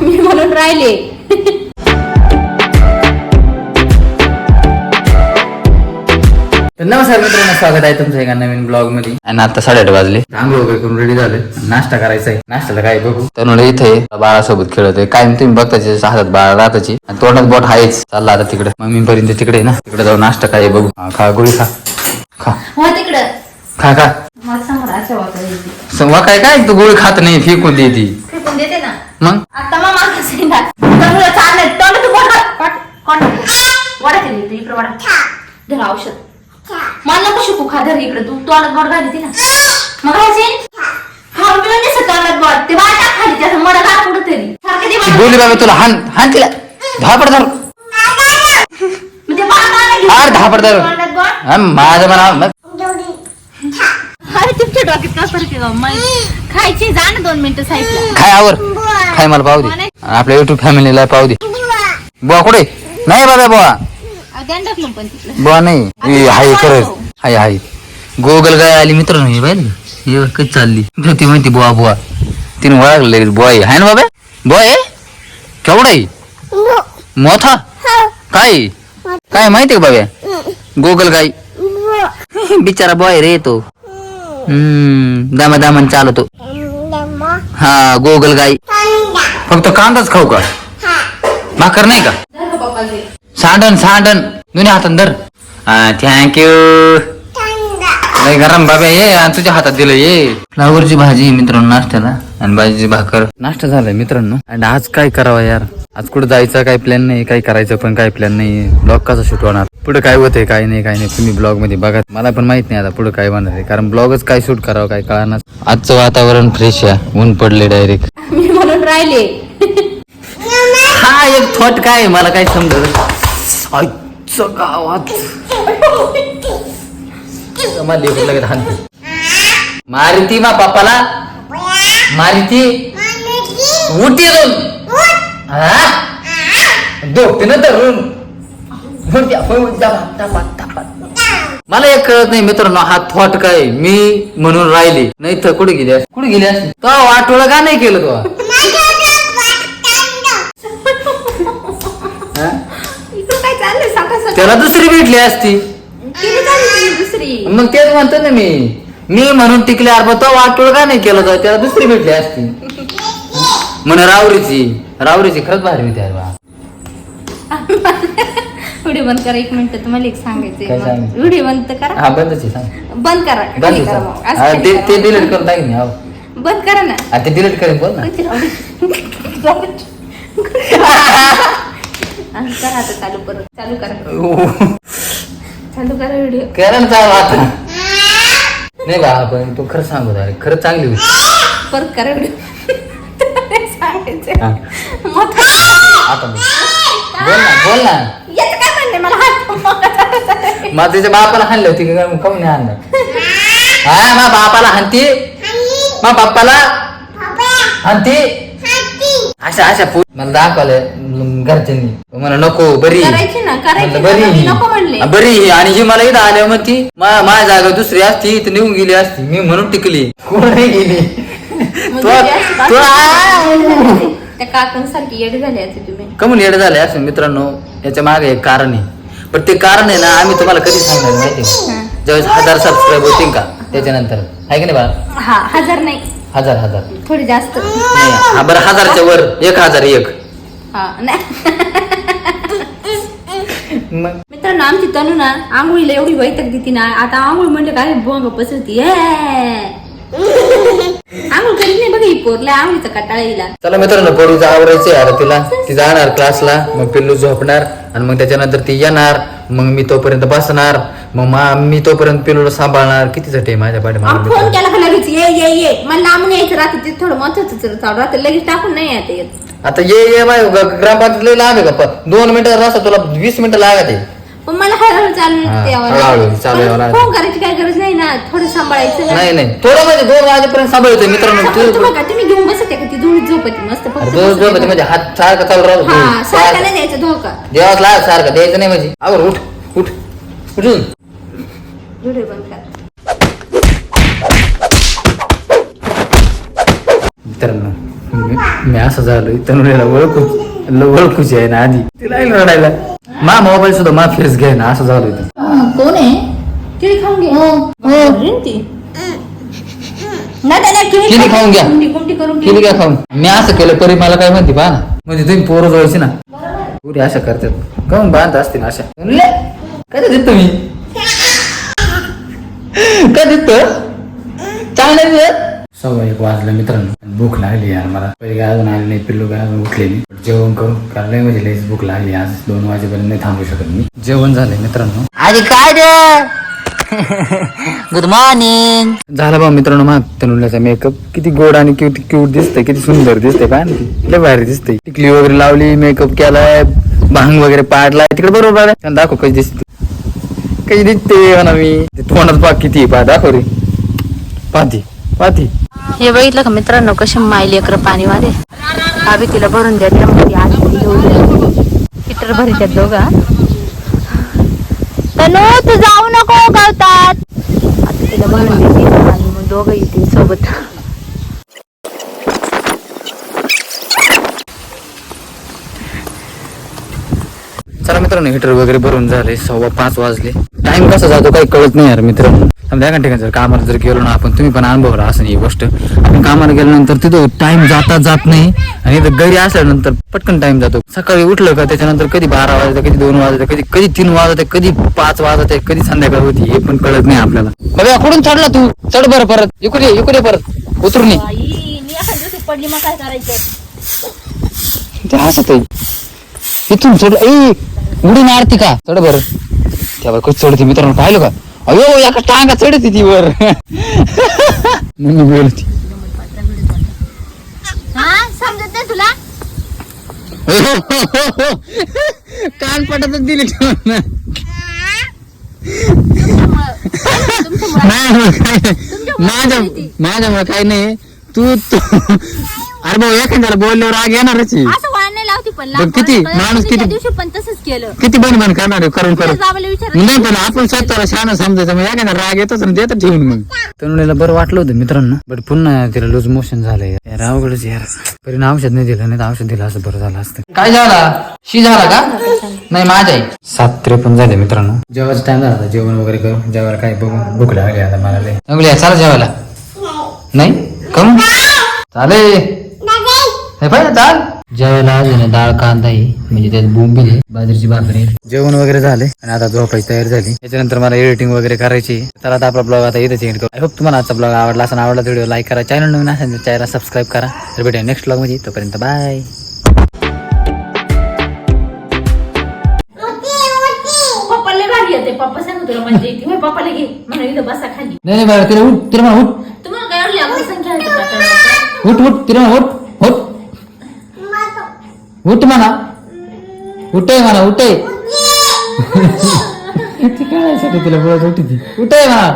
मी म्हणून राहिले. तर नमस्कार मित्रांनो स्वागत आहे तुमचं एका नवीन ब्लॉगमध्ये आणि आता साडेआठ वाजले. आंघोळ वगैरे करून रेडी झाले. नाश्ता करायचा आहे. नाश्त्याला काय बघू? तर म्हणलं इथे बाळासोबत खेळत आहे काय तुम्ही बघता त्याच्या हातात बाळा राहताची आणि तोंडात बोट आहेच चालला आता तिकडे. मम्मी पर्यंत तिकडे आहे ना. तिकडे जाऊन नाश्ता काय बघू. हा, खा गोळी खा. खा. हो तिकडं. खा खा. संवा काय काय? तू गोळी खात नाही फेकून देती. फेकून देते ना. मग? आता चाललंय तोंड तू कोण वडा केली इकडे इकडे वडा. धर औषध. मला नको शिकू खा धर इकडे. तू तोंडात बोट घाली ना. मग तोंडात बोट ते वाटा खाली त्याचं मला घाल कुठं तरी. सारखं ते ती बोली बाबा तुला हान हान तिला. धापड धर. ते आर धापड धर. हा, माझं म्हणा मग अरे तुमच्या डोक्यात काय फरक आहे गं? मग खायची जा ना दोन मिनिटं साईडला. खाय आवर. खाय मला पाहू दे. आपल्या युट्यूब फॅमिलीला पाहू दे. बुवा कुठे? नाही बाबा बुवा. पण बुवा नाही. हे हाय खरंच. हाय हाय. गोगल गाय आली मित्रांनो हे पाहिजे हे कधी चालली. ती म्हणते बुवा बुवा. तिने ओळखलं बुवा आहे हाय ना बाबा? बुवा आहे केवढा आहे? मोठा? काय? काय माहितीये का बाबा? गोगल गाय. बिचारा बॉय रे तो. हम्म दामा दामान चालतो. हा गोगल गाई. फक्त कांदाच खाऊ का? भाकर नाही का? सांडण सांडण. दोन्ही हातात धर. थँक्यू नाही गरम बाबा ये आणि तुझ्या हातात दिलं ये. फ्लावरची भाजी मित्रांनो नाश्त्याला. आणि भाजीची भाकर. नाश्ता झालाय मित्रांनो. आणि आज काय करावं यार? आज कुठं जायचं काय प्लॅन नाही काय करायचं पण काय प्लॅन नाही. ब्लॉग कसा शूट होणार? पुढे काय होतंय काय नाही काय नाही तुम्ही ब्लॉगमध्ये बघा. मला पण माहीत नाही आता पुढे काय होणार आहे कारण ब्लॉगच काय शूट करावं काय कळणार. आजचं वातावरण फ्रेश आहे ऊन पडले डायरेक्ट मी म्हणून राहिले. हा एक थॉट काय आहे, मला काय समजत आजचं गावात. लगेच. मारुती मा बापाला मारुती. उठी ना धरून. मला एक कळत नाही मित्रांनो हा थॉट काय? मी म्हणून राहिले. नाही तर कुठे गेली असती? कुठे गेली असती तो वाटोळं का नाही केलं तो? हा? त्याला दुसरी भेटली असती. दुसरी. मग तेच म्हणतो ना मी. मी म्हणून टिकले अरे बा, तो वाटोळ का नाही केलं तर त्याला दुसरी भेटली असती. म्हण रावरीची. रावरीची खरंच भारी होती अरे व्हिडिओ बंद करा एक मिनिट तुम्हाला एक काय. सांगायचं? व्हिडिओ बंद करा. हा बंदच आहे सांग. बंद करा बंद आहे, करा सांग. मग. असं हा, खाली ते करा. डिलीट करून टाकेन हो. बंद करा ना. हा, ते डिलीट करेन बोल ना. हा, करा आता चालू परत चालू करा. चालू करा व्हिडिओ. करा ना चालू आता. नाही बा पण तू खरं सांगू अरे खरंच चांगली होती परत करा व्हिडिओ. हा. मग आता बोल. बोल ना बोल ना. याचं काय म्हणणे मला हात मग तिच्या बापाला हाणलं होती का काऊन नाही हाणलं हा मा बापाला हाणती? मा बाप्पाला हाणती? अशा अशा पो- मला दाखवलं घरच्यांनी. म्हणा नको बरी करायची ना, करायची म्हणलं, ना, बरी मी. नको म्हणले. हा, बरी ही. आणि ही मला इथं आल्या मग ती मा- माझ्या जागा दुसरी असती तर निघून गेली असती. मी म्हणून टिकली. कोण नाही गेली? त्या काकांसारखी येडी झाली असते तुम्ही. कमून येडे झाले असं मित्रांनो याच्या मागे एक कारण आहे. पण ते कारण आहे ना आम्ही तुम्हाला कधी सांगणार माहिती ज्यावेळेस हजार सबस्क्राईब होतील का त्याच्यानंतर. आहे की नाही बाळा? हा हजार नाही. हजार हजार. थोडी जास्त. नाही हा बरं हजारच्या वर एक हजार एक. हा नाही. मग? मित्रांनो आमची तनू ना आंघोळीला एवढी वैतक देते ना आता आंघोळ म्हणजे काय बोंग पसरती. आंघोळ करीत नाही बघा ही पोरल्या आंघोळीचा कटाळा येईला चला मित्रांनो पोरीचं आवरायचं आहे आता तिला ती जाणार क्लासला मग पिल्लू झोपणार आणि मग त्याच्यानंतर ती येणार मग मी तोपर्यंत बसणार मग मा- मी तोपर्यंत पिल्लूला सांभाळणार. कितीसाठी आहे माझ्या फोन पाठीमागे केला का लगेच? ये ये ये. मला लांबून यायचं राहतं ते थोडं महत्वाचं चालू राहतं. लगेच टाकून नाही येत येत. आता ये ये माय ग्रामपंचायत लय लांब आहे का प- दोन मिनिटं रस्ता तुला वीस मिनिटं लागत. आहे पण मला हळूहळू चालू हा, यावं हळूहळू लागतं. चालू यावं पण लागतं. फोन करायची काय गरज नाही ना? थोडं सांभाळायचं ना. नाही नाही. थोडं म्हणजे दोन वाजेपर्यंत सांभाळतोय मित्रांनो. तू? तुम्ही घेऊन बसते का ती धुळी? झोपती मस्त. अरे फक्त दोन बसते झोपते बघा. म्हणजे हात सारखा चालू राहतो हा. सारखा नाही द्यायचा धोका. देवास लाग सारखं द्यायचं नाही म्हणजे. आवर उठ उठ. उठून. व्हिडिओ बंद करा मित्रांनो मी मी असं झालोय. तनुला ओळखू ओळखूच आहे ना आधी. तिला रडायला. मा मोबाईल सुद्धा मा फेस घ्याय ना असं झालोय ते. कोण आहे केळी खाऊन घे हो ती नाही खाऊन घ्या. कुंडी कुंडी करून काय खाऊन मी असं केलं परी मला काय म्हणते पहा ना म्हणजे तुम्ही पोरं जोडायची ना पुरी अशा करतात काऊन बांधत असते ना अशा काय देत तुम्ही काय देत चांगलं देत सव्वा एक वाजलं मित्रांनो. भूक लागली यार मला. पहिले काय अजून आली नाही पिल्लू काय अजून उठले नाही. जेवण करू. कारण लय म्हणजे लईच भूक लागली. आज दोन वाजेपर्यंत नाही थांबू शकत मी. जेवण झालंय मित्रांनो. आधी काय गुड मॉर्निंग झाला बा मित्रांनो मग. तनुल्याचा मेकअप किती गोड आणि क्यूट क्यूट दिसतंय. किती सुंदर दिसतंय. काय लय भारी दिसतंय. टिकली वगैरे लावली मेकअप केलाय भांग वगैरे पाडलाय. तिकडे बरोबर आहे. दाखव कशी दिसते. कशी दिसते म्हणा मी. ते तोंडात पाक किती पहा दाखव रे. पाती पाती हे बघितलं का मित्रांनो कशी माय लेकर पाणी वाले आम्ही तिला भरून द्या त्यामध्ये आज हिटर भरित्यात दोघा तनु तू जाऊ नको गवतात. आता तिला भरून देते आणि मग दोघं येतील सोबत. चला मित्रांनो हिटर वगैरे भरून झाले सव्वा पाच वाजले. टाइम कसा जातो काही कळत नाही यार मित्रांनो. समजा एका ठिकाणी जर कामाला जर गेलो ना आपण तुम्ही पण अनुभवला असं ही गोष्ट. आपण कामाला गेल्यानंतर तिथं टाइम जाता जात नाही आणि इथं घरी असल्यानंतर पटकन टाइम जातो. सकाळी उठलं का त्याच्यानंतर कधी बारा वाजता कधी दोन वाजता कधी कधी तीन वाजता कधी पाच वाजता कधी संध्याकाळ होती हे पण कळत नाही आपल्याला. बघा कुठून चढला तू? चढ बरं परत. इकडे इकडे परत. उतरून पडली मग काय करायचं ते हसत इथून चढ ए उडी मारती का? चढ बर. त्यावर कशी चढते मित्रांनो पाहिलं का? अयो एका टांगा चढते ती वर. मम्मी बोलती. हा समजत नाही तुला? कान पटतच दिली ठेवून. माझ्या माझ्यामुळे काही नाही. तू तू अरे भाऊ एखाद्याला बोलल्यावर राग येणारच आहे. पण किती, माणूस त्या किती- दिवशी पण तसंच केलं. किती बन बन करणार? आहे करून. करून बाबाला नाही पण आपण स्वतःला शान समजायचं. मग एखादा राग येतोच आणि देतात ठेवून मग. तरुणीला बरं वाटलं होतं मित्रांनो बट पुन्हा तिला लूज मोशन झालंय. यार अवघडच यार. परिणाम औषध नाही दिलं नाही तर औषध दिलं असं बरं झालं असतं. काय झाला? शी झाला का? नाही माझ्या सात त्रेपन्न झाले मित्रांनो. जेवायचा टाइम झाला आता जेवण वगैरे करू. जेवायला काय बघू? भूक लागली आता मला लय. चांगली चला जेवायला. नाही. कम चालेल. हे पाहिजे चाल. जेवायला अजून डाळ कांदा आहे. म्हणजे त्यात बोंबील आहे बाजरीची भाकरी जेवण वगैरे झाले आणि आता झोपायची तयारी झाली. त्याच्यानंतर मला एडिटिंग वगैरे करायची तर आता आपला ब्लॉग आता इथेच एंड करू. आय होप तुम्हाला आजचा ब्लॉग आवडला असं आवडला व्हिडिओ लाईक करा. चॅनल नवीन असेल तर चॅनल सबस्क्राईब करा. तर भेटूया नेक्स्ट ब्लॉगमध्ये. तोपर्यंत बाय पप्पा सांगतो तुला मजा येते होय, पप्पाला घे म्हणून इथं बसा खाली. नाही नाही तिला उठ तिला उठ. तुम्हाला काय संख्या? उठ उठ तिला उठ उठ. उठ म्हणा. उठय म्हणा उठय ती काय तिला बोलत होती ती? उठय म्हणा.